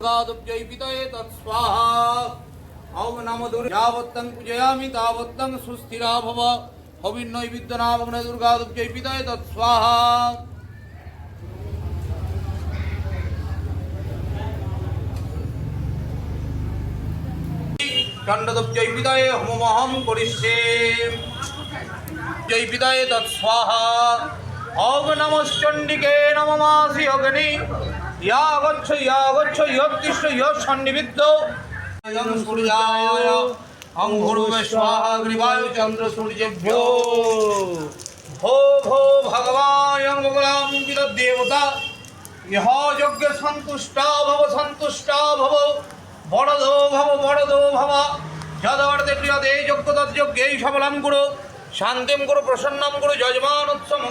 गादुब्जै पितये तत्स्वाहा ॐ नमो दुर्गा यावत्तं पूजयामि तावत्तं सुस्थिरा भव हविर्नैविद्यनामग्न दुर्गादुब्जै पितये तत्स्वाहा চণ্ডদব্জৈ পিতায়ে হোমমহম করিষ্যে জয় পিতায়ে তৎস্বাহা অগ নমশ্চণ্ডিকে নমমাসি অগ্নি। ইয়া গচ্ছ ইয়া গচ্ছ ইয়ত্তিষ্ঠ ইয় সন্নিবিদ্ধ ইয়ং সূর্যায় অং ভূর্ভুবে স্বাহা গ্রীবায় চন্দ্র সূর্যেভ্যো। ভো ভো ভগবান মঙ্গলাম বিদ দেবতা। ইহ যজ্ঞ সন্তুষ্টা ভব সন্তুষ্টা ভব। বড়দো ভব বড়দো ভব। যদবর্তে প্রিয়তে যজ্ঞ তজ্ঞেই সফলাম গুরু শান্তিম গুরু প্রসন্নম গুরু যজমান উৎসম